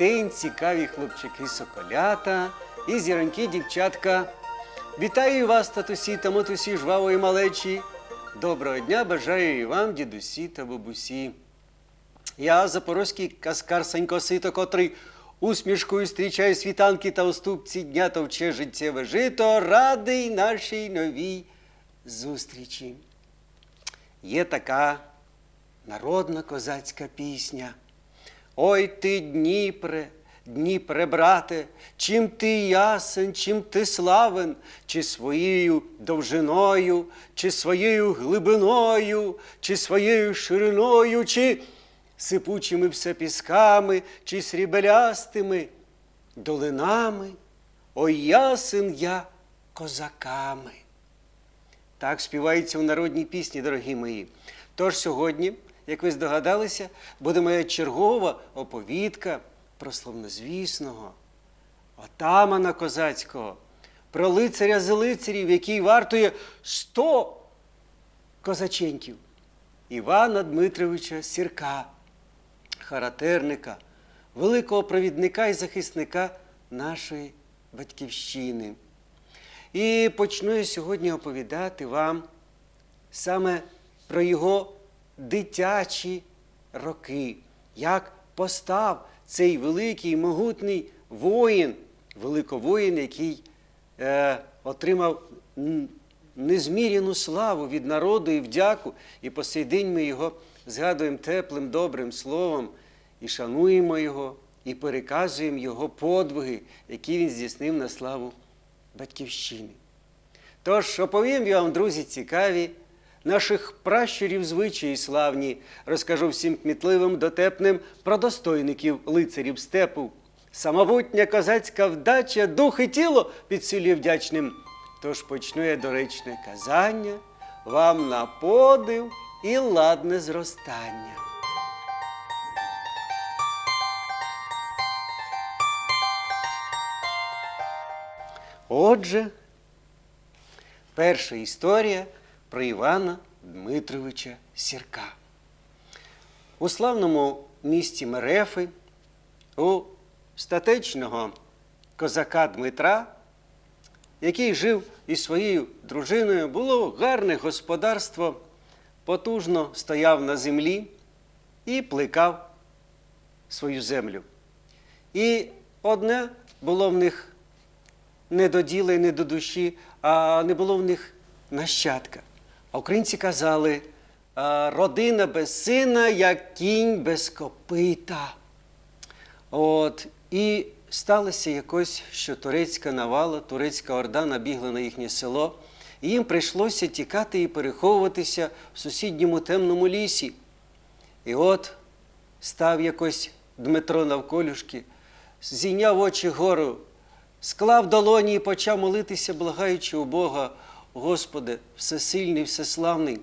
День, цікаві хлопчики соколята і зіроньки дівчатка. Вітаю вас, татусі та матусі, жвавої малечі. Доброго дня бажаю і вам, дідусі та бабусі. Я, запорозький каскар Санько Сито, котрий усмішкою зустрічає світанки та уступці дня товче життєве жито, радий нашій новій зустрічі. Є така народна козацька пісня. Ой ти, Дніпре, Дніпре, брате, чим ти ясен, чим ти славен, чи своєю довжиною, чи своєю глибиною, чи своєю шириною, чи сипучими все пісками, чи срібелястими долинами. Ой, ясен я козаками. Так співається у народній пісні, дорогі мої. Тож сьогодні, як ви здогадалися, буде моя чергова оповідка про славнозвісного отамана козацького, про лицаря з лицарів, який вартує 100 козаченьків Івана Дмитровича Сірка, характерника, великого провідника і захисника нашої батьківщини. І почну я сьогодні оповідати вам саме про його дитячі роки, як постав цей великий могутній воїн, великовоїн, який е, отримав незміряну славу від народу і вдяку. І по сей день ми його згадуємо теплим, добрим словом і шануємо його, і переказуємо його подвиги, які він здійснив на славу батьківщини. Тож оповім я вам, друзі, цікаві, наших пращурів звичаї славні, розкажу всім кмітливим, дотепним про достойників лицарів степу. Самобутня козацька вдача, дух і тіло підсилює вдячним. Тож почну я доречне казання вам на подив і ладне зростання. Отже, перша історія про Івана Дмитровича Сірка. У славному місті Мерефи у статечного козака Дмитра, який жив із своєю дружиною, було гарне господарство, потужно стояв на землі і плекав свою землю. І одне було в них не до діла і не до душі, а не було в них нащадка. А українці казали, родина без сина, як кінь без копита. От, і сталося якось, що турецька навала, турецька орда набігла на їхнє село, і їм прийшлося тікати і переховуватися в сусідньому темному лісі. І от став якось Дмитро навколюшки, зійняв очі гору, склав долоні і почав молитися, благаючи у Бога, Господи, всесильний, всеславний,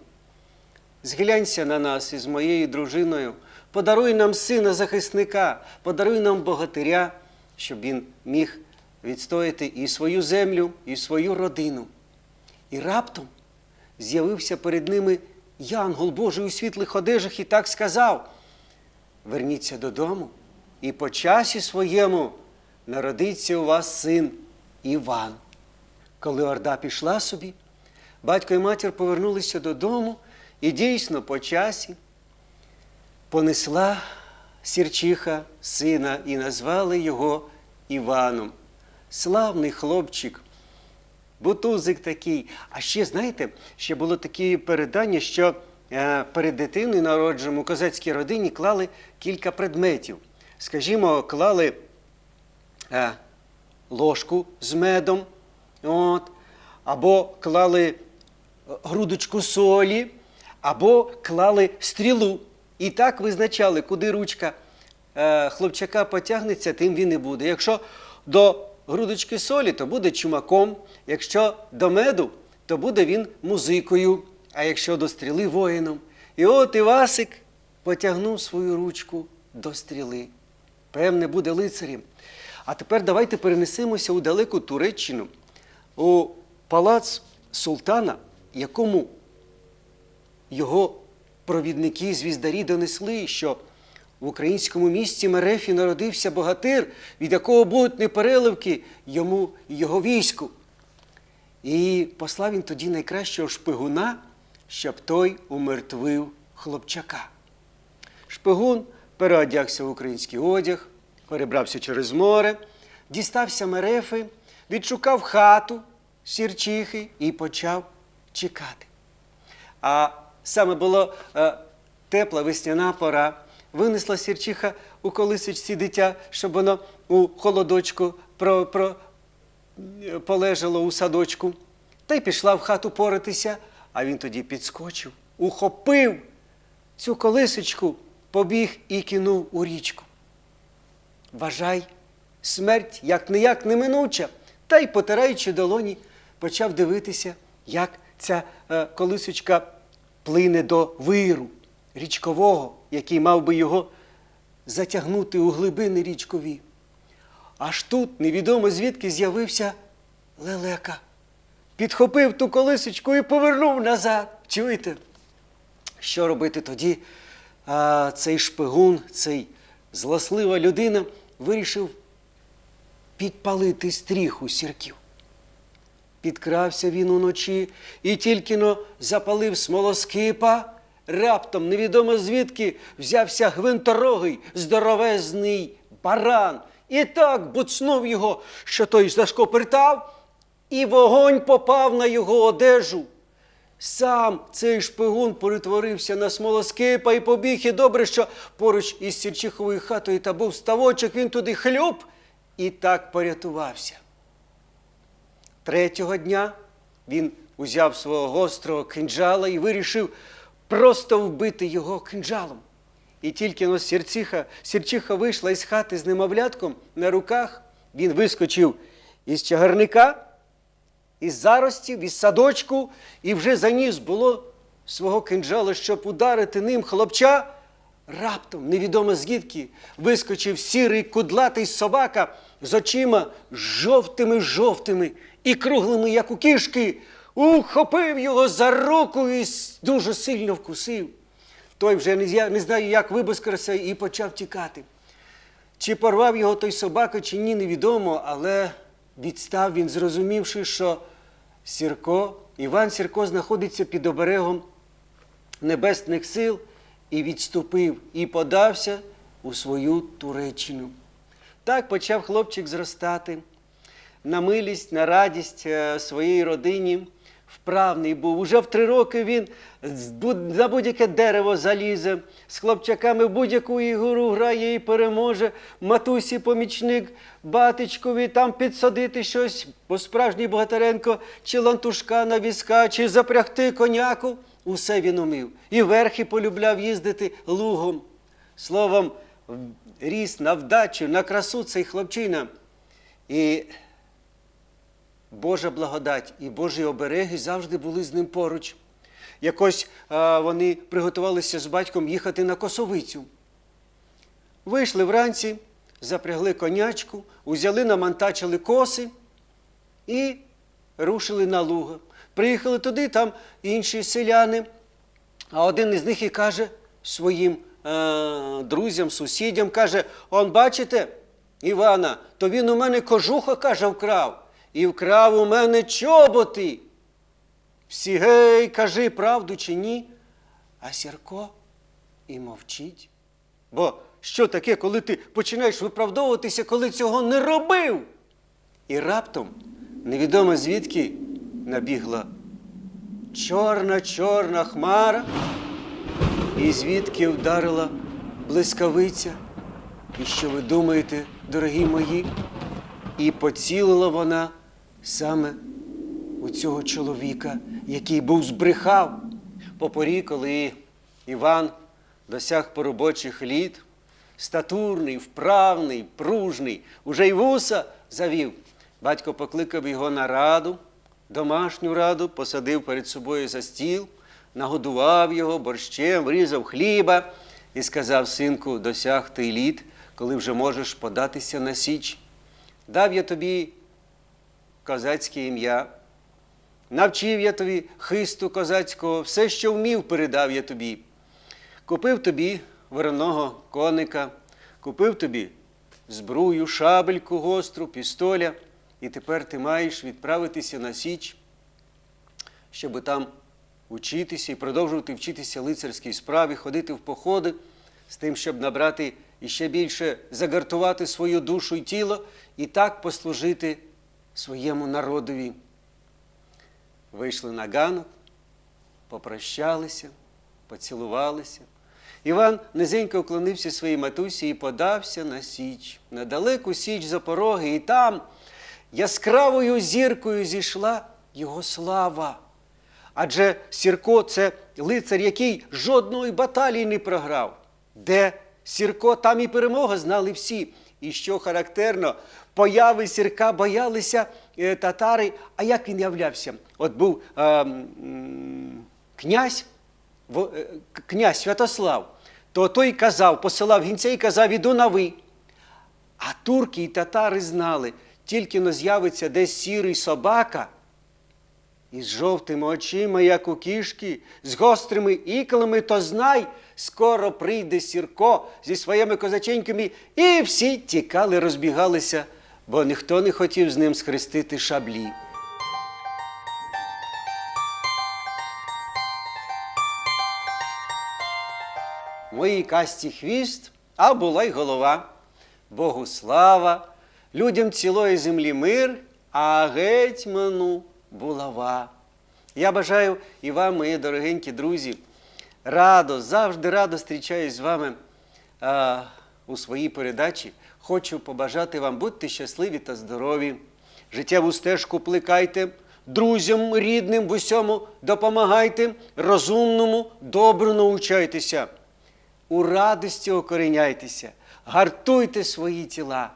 зглянься на нас із моєю дружиною, подаруй нам сина захисника, подаруй нам богатиря, щоб він міг відстояти і свою землю, і свою родину. І раптом з'явився перед ними янгол Божий у світлих одежах і так сказав: Верніться додому, і по часі своєму народиться у вас син Іван. Коли Орда пішла собі, батько і матір повернулися додому, і дійсно по часі понесла сірчиха сина і назвали його Іваном. Славний хлопчик, бутузик такий. А ще, знаєте, ще було таке передання, що е, перед дитиною народженому козацькій родині клали кілька предметів. Скажімо, клали е, ложку з медом, от, або клали е, грудочку солі, або клали стрілу. І так визначали, куди ручка е, хлопчака потягнеться, тим він і буде. Якщо до грудочки солі, то буде чумаком, якщо до меду, то буде він музикою, а якщо до стріли воїном. І от Івасик потягнув свою ручку до стріли. Певне, буде лицарем. А тепер давайте перенесемося у далеку Туреччину, у палац султана, якому його провідники, звіздарі донесли, що в українському місті Мерефі народився богатир, від якого будуть непереливки йому і його війську. І послав він тоді найкращого шпигуна, щоб той умертвив хлопчака. Шпигун переодягся в український одяг, перебрався через море, дістався мерефи, відшукав хату сірчихи і почав чекати. А саме було е, тепла весняна пора. Винесла сірчиха у колисочці дитя, щоб воно у холодочку про, про, полежало у садочку. Та й пішла в хату поратися, а він тоді підскочив, ухопив цю колисочку, побіг і кинув у річку. Вважай, смерть як не як неминуча, та й, потираючи долоні, почав дивитися, як ця е, колисочка плине до виру річкового, який мав би його затягнути у глибини річкові. Аж тут невідомо звідки з'явився лелека. Підхопив ту колисочку і повернув назад. Чуєте? Що робити тоді? А, цей шпигун, цей злослива людина вирішив підпалити стріху сірків. Підкрався він уночі і тільки но запалив смолоскипа, раптом невідомо звідки взявся гвинторогий здоровезний баран. І так буцнув його, що той зашкопертав, і вогонь попав на його одежу. Сам цей шпигун перетворився на смолоскипа і побіг, і добре, що поруч із сірчиховою хатою та був ставочок, він туди хлюп і так порятувався. Третього дня він узяв свого гострого кинджала і вирішив просто вбити його кинджалом. І тільки но сірчиха, сірчиха вийшла із хати з немовлятком на руках, він вискочив із чагарника, із заростів, із садочку, і вже заніс було свого кинджала, щоб ударити ним хлопча. Раптом, невідомо звідки, вискочив сірий кудлатий собака з очима жовтими-жовтими і круглими, як у кішки, ухопив його за руку і дуже сильно вкусив. Той вже не, не знаю, як вибискався і почав тікати. Чи порвав його той собака, чи ні, невідомо, але відстав він, зрозумівши, що Сірко, Іван Сірко знаходиться під оберегом небесних сил і відступив, і подався у свою Туреччину. Так почав хлопчик зростати. На милість, на радість е, своїй родині вправний був. Уже в три роки він за будь-яке дерево залізе, з хлопчаками в будь-яку ігру грає і переможе. Матусі помічник, батечкові там підсадити щось, бо справжній Богатаренко, чи лантушка на візка, чи запрягти коняку. Усе він умів. І верхи полюбляв їздити лугом. Словом, ріс на вдачу, на красу цей хлопчина. І Божа благодать і Божі обереги завжди були з ним поруч. Якось а, вони приготувалися з батьком їхати на косовицю. Вийшли вранці, запрягли конячку, узяли, намантачили коси і рушили на луга. Приїхали туди, там інші селяни. А один із них і каже своїм е, друзям, сусідям, каже: Он бачите, Івана, то він у мене кожуха, каже, вкрав, і вкрав у мене чоботи. Всі гей, кажи, правду чи ні? А Сірко і мовчить. Бо що таке, коли ти починаєш виправдовуватися, коли цього не робив? І раптом, невідомо звідки, набігла чорна чорна хмара, і звідки вдарила блискавиця. І що ви думаєте, дорогі мої? І поцілила вона саме у цього чоловіка, який був збрехав по порі, коли Іван досяг поробочих літ, статурний, вправний, пружний, уже й вуса завів. Батько покликав його на раду, домашню раду, посадив перед собою за стіл, нагодував його борщем, врізав хліба і сказав: Синку, досяг ти літ, коли вже можеш податися на січ. Дав я тобі козацьке ім'я, навчив я тобі хисту козацького, все, що вмів, передав я тобі. Купив тобі вороного коника, купив тобі збрую, шабельку гостру, пістоля, і тепер ти маєш відправитися на Січ, щоб там учитися і продовжувати вчитися лицарській справі, ходити в походи з тим, щоб набрати і ще більше загартувати свою душу і тіло і так послужити своєму народові. Вийшли на ганок, попрощалися, поцілувалися. Іван низенько вклонився своїй матусі і подався на Січ, на далеку Січ Запороги, і там яскравою зіркою зійшла його слава. Адже Сірко це лицар, який жодної баталії не програв. Де Сірко, там і перемога знали всі. І що характерно, появи Сірка боялися е, татари. А як він являвся? От був е, м, князь, во- е, князь Святослав, то той казав, посилав гінця і казав, іду на ви. А турки і татари знали, тільки но з'явиться десь сірий собака, із жовтими очима, як у кішки, з гострими іклами, то знай, скоро прийде Сірко зі своїми козаченьками, і всі тікали, розбігалися, бо ніхто не хотів з ним схрестити шаблі. Моїй касті хвіст, а була й голова. Богу слава, людям цілої землі мир, а гетьману булава. Я бажаю і вам, мої дорогенькі друзі, радо, завжди радо зустрічаюсь з вами а, у своїй передачі. Хочу побажати вам, будьте щасливі та здорові. Життєву стежку плекайте, друзям рідним в усьому допомагайте, розумному, добру научайтеся. У радості окореняйтеся, гартуйте свої тіла,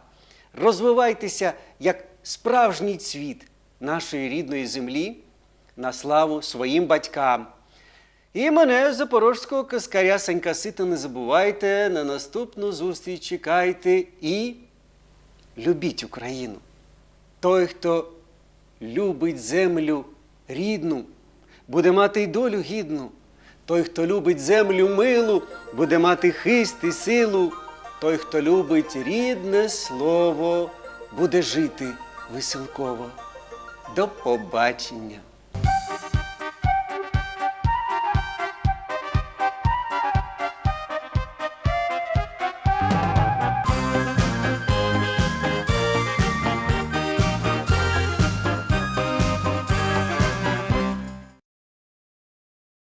розвивайтеся як справжній цвіт нашої рідної землі на славу своїм батькам. І мене, запорожського каскаря Санька Сита, не забувайте, на наступну зустріч чекайте і любіть Україну. Той, хто любить землю рідну, буде мати й долю гідну. Той, хто любить землю милу, буде мати хист і силу. Той, хто любить рідне слово, буде жити веселково. До побачення!